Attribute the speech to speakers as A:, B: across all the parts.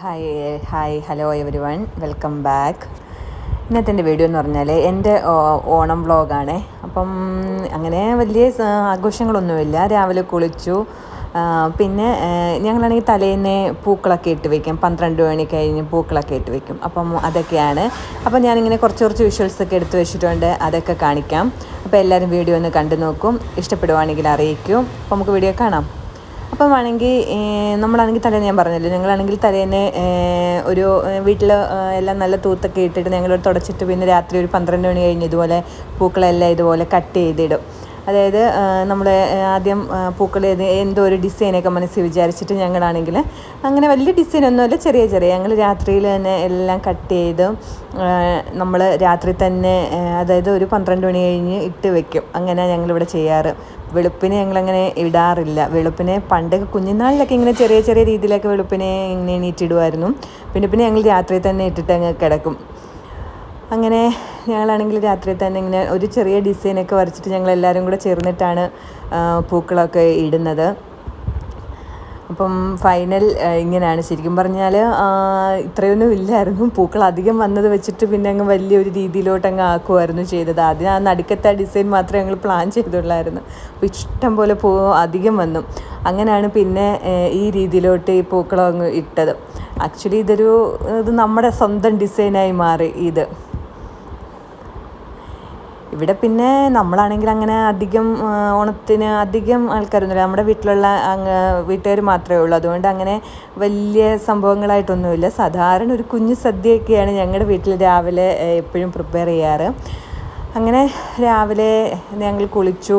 A: Hi hi hello everyone welcome back ഇന്നത്തെ എന്റെ video എന്ന് പറഞ്ഞാൽ എന്റെ ഓണം വ്ളോഗാണ് അപ്പം അങ്ങനെ വലിയ ആഘോഷങ്ങളൊന്നുമില്ല. രാവിലെ കുളിച്ചു. പിന്നെ ഞങ്ങളാണെങ്കിൽ തലേന്ന് പൂക്കളൊക്കെ ഇട്ട് വെക്കും. പന്ത്രണ്ട് മണി കഴിഞ്ഞ് പൂക്കളൊക്കെ ഇട്ട് വെക്കും. അപ്പം അതൊക്കെയാണ്. അപ്പം ഞാനിങ്ങനെ കുറച്ച് കുറച്ച് വിഷ്വൽസൊക്കെ എടുത്ത് വെച്ചിട്ടുണ്ട്. അതൊക്കെ കാണിക്കാം. അപ്പോൾ എല്ലാവരും വീഡിയോ ഒന്ന് കണ്ടു നോക്കും ഇഷ്ടപ്പെടുവാണെങ്കിൽ അറിയിക്കും. അപ്പോൾ നമുക്ക് വീഡിയോ കാണാം. അപ്പം ആണെങ്കിൽ നമ്മളാണെങ്കിൽ തലേന്ന് ഞാൻ പറഞ്ഞല്ലോ ഞങ്ങളാണെങ്കിൽ തലേന്ന് ഒരു വീട്ടിൽ എല്ലാം നല്ല തൂത്തൊക്കെ ഇട്ടിട്ട് ഞങ്ങൾ തുടച്ചിട്ട് പിന്നെ രാത്രി ഒരു പന്ത്രണ്ട് മണി കഴിഞ്ഞ് ഇതുപോലെ പൂക്കളെല്ലാം ഇതുപോലെ കട്ട് ചെയ്തിടും. അതായത് നമ്മൾ ആദ്യം പൂക്കൾ എന്തോ ഒരു ഡിസൈനൊക്കെ മനസ്സിൽ വിചാരിച്ചിട്ട് ഞങ്ങളാണെങ്കിൽ അങ്ങനെ വലിയ ഡിസൈനൊന്നുമല്ല ചെറിയ ചെറിയ. ഞങ്ങൾ രാത്രിയിൽ തന്നെ എല്ലാം കട്ട് ചെയ്ത് നമ്മൾ രാത്രി തന്നെ അതായത് ഒരു പന്ത്രണ്ട് മണി കഴിഞ്ഞ് ഇട്ട് വെക്കും. അങ്ങനെ ഞങ്ങളിവിടെ ചെയ്യാറ്. വെളുപ്പിനെ ഞങ്ങളങ്ങനെ ഇടാറില്ല. വെളുപ്പിനെ പണ്ടൊക്കെ കുഞ്ഞുനാളിലൊക്കെ ഇങ്ങനെ ചെറിയ ചെറിയ രീതിയിലൊക്കെ വെളുപ്പിനെ ഇങ്ങനെ എണീറ്റിടുമായിരുന്നു. പിന്നെ പിന്നെ ഞങ്ങൾ രാത്രി തന്നെ ഇട്ടിട്ട് അങ്ങ് കിടക്കും. അങ്ങനെ ഞങ്ങളാണെങ്കിൽ രാത്രി തന്നെ ഇങ്ങനെ ഒരു ചെറിയ ഡിസൈനൊക്കെ വരച്ചിട്ട് ഞങ്ങൾ എല്ലാവരും കൂടെ ചേർന്നിട്ടാണ് പൂക്കളൊക്കെ ഇടുന്നത്. അപ്പം ഫൈനൽ ഇങ്ങനെയാണ്. ശരിക്കും പറഞ്ഞാൽ ഇത്രയൊന്നും ഇല്ലായിരുന്നു. പൂക്കൾ അധികം വന്നത് വെച്ചിട്ട് പിന്നെ അങ്ങ് വലിയൊരു രീതിയിലോട്ട് അങ്ങ് ആക്കുമായിരുന്നു ചെയ്തത്. ആദ്യം ആ നടുക്കത്തെ ഡിസൈൻ മാത്രമേ ഞങ്ങൾ പ്ലാൻ ചെയ്തുള്ളായിരുന്നു. അപ്പോൾ ഇഷ്ടം പോലെ പൂ അധികം വന്നു. അങ്ങനെയാണ് പിന്നെ ഈ രീതിയിലോട്ട് ഈ പൂക്കളം അങ്ങ് ഇട്ടത്. ആക്ച്വലി ഇതൊരു ഇത് നമ്മുടെ സ്വന്തം ഡിസൈനായി മാറി ഇത്. ഇവിടെ പിന്നെ നമ്മളാണെങ്കിൽ അങ്ങനെ അധികം ഓണത്തിന് അധികം ആൾക്കാരൊന്നുമില്ല. നമ്മുടെ വീട്ടിലുള്ള വീട്ടുകാർ മാത്രമേ ഉള്ളൂ. അതുകൊണ്ട് അങ്ങനെ വലിയ സംഭവങ്ങളായിട്ടൊന്നുമില്ല. സാധാരണ ഒരു കുഞ്ഞു സദ്യയൊക്കെയാണ് ഞങ്ങളുടെ വീട്ടിൽ രാവിലെ എപ്പോഴും പ്രിപ്പയർ ചെയ്യാറ്. അങ്ങനെ രാവിലെ ഞങ്ങൾ കുളിച്ചു.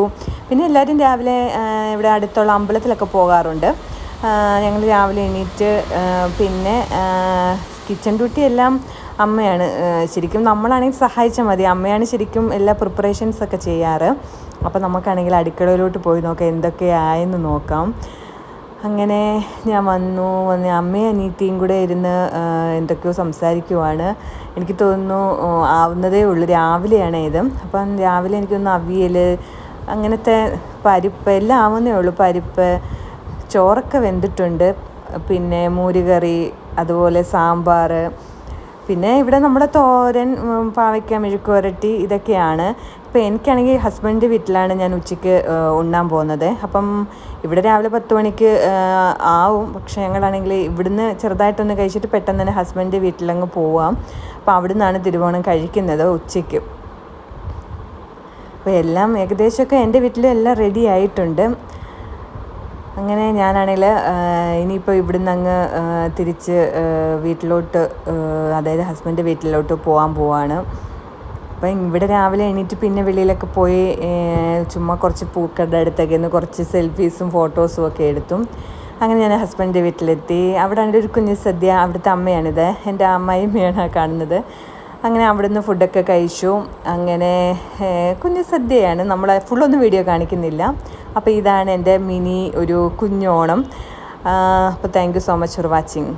A: പിന്നെ എല്ലാവരും രാവിലെ ഇവിടെ അടുത്തുള്ള അമ്പലത്തിലൊക്കെ പോകാറുണ്ട്. ഞങ്ങൾ രാവിലെ എണീറ്റ് പിന്നെ കിച്ചൺ ഡ്യൂട്ടി എല്ലാം അമ്മയാണ് ശരിക്കും നമ്മളാണെങ്കിൽ സഹായിച്ചാൽ മതി. അമ്മയാണ് ശരിക്കും എല്ലാ പ്രിപ്പറേഷൻസ് ഒക്കെ ചെയ്യാറ്. അപ്പോൾ നമുക്കാണെങ്കിൽ അടുക്കളയിലോട്ട് പോയി നോക്കാം എന്തൊക്കെയായെന്ന് നോക്കാം. അങ്ങനെ ഞാൻ വന്നു വന്ന് അമ്മയും അനീത്തിയും കൂടെ ഇരുന്ന് എന്തൊക്കെയോ സംസാരിക്കുവാണ്. എനിക്ക് തോന്നുന്നു ആവുന്നതേ ഉള്ളൂ. രാവിലെയാണ് ഇത്. അപ്പം രാവിലെ എനിക്കൊന്ന് അവിയൽ അങ്ങനത്തെ പരിപ്പ് എല്ലാം ആവുന്നേ ഉള്ളൂ. പരിപ്പ് ചോറൊക്കെ വെന്തിട്ടുണ്ട്. പിന്നെ മോരുകറി അതുപോലെ സാമ്പാർ പിന്നെ ഇവിടെ നമ്മുടെ തോരൻ പാവയ്ക്ക മെഴുക്കുവരട്ടി ഇതൊക്കെയാണ്. ഇപ്പോൾ എനിക്കാണെങ്കിൽ ഹസ്ബൻഡ് വീട്ടിലാണ് ഞാൻ ഉച്ചയ്ക്ക് ഉണ്ണാൻ പോകുന്നത്. അപ്പം ഇവിടെ രാവിലെ പത്ത് മണിക്ക് ആവും. പക്ഷേ ഞങ്ങളാണെങ്കിൽ ഇവിടുന്ന് ചെറുതായിട്ടൊന്ന് കഴിച്ചിട്ട് പെട്ടെന്ന് തന്നെ ഹസ്ബൻഡ് വീട്ടിലങ്ങ് പോവാം. അപ്പോൾ നിന്നാണ് തിരുവോണം കഴിക്കുന്നത് ഉച്ചയ്ക്ക്. അപ്പോൾ എല്ലാം ഏകദേശമൊക്കെ എന്റെ വീട്ടിലും എല്ലാം റെഡി ആയിട്ടുണ്ട്. അങ്ങനെ ഞാനാണെങ്കിൽ ഇനിയിപ്പോൾ ഇവിടുന്ന് അങ്ങ് തിരിച്ച് വീട്ടിലോട്ട് അതായത് ഹസ്ബൻഡ് വീട്ടിലോട്ട് പോകാൻ പോവാണ്. അപ്പം ഇവിടെ രാവിലെ എണീറ്റ് പിന്നെ വെളിയിലൊക്കെ പോയി ചുമ്മാ കുറച്ച് പൂക്കളുടെ അടുത്തൊക്കെ നിന്ന് കുറച്ച് സെൽഫീസും ഫോട്ടോസും ഒക്കെ എടുത്തും അങ്ങനെ ഞാൻ ഹസ്ബൻഡിന്റെ വീട്ടിലെത്തി. അവിടെ എന്റെ ഒരു കുഞ്ഞു സദ്യ അവിടുത്തെ അമ്മയാണിത്. എന്റെ അമ്മായിമ്മയാണ് കാണുന്നത്. അങ്ങനെ അവിടുന്ന് ഫുഡൊക്കെ കഴിച്ചു. അങ്ങനെ കുഞ്ഞു സദ്യയാണ്. നമ്മൾ ഫുള്ളൊന്നും വീഡിയോ കാണിക്കുന്നില്ല. അപ്പോൾ ഇതാണ് എന്റെ മിനി ഒരു കുഞ്ഞോണം. അപ്പോൾ thank you so much for watching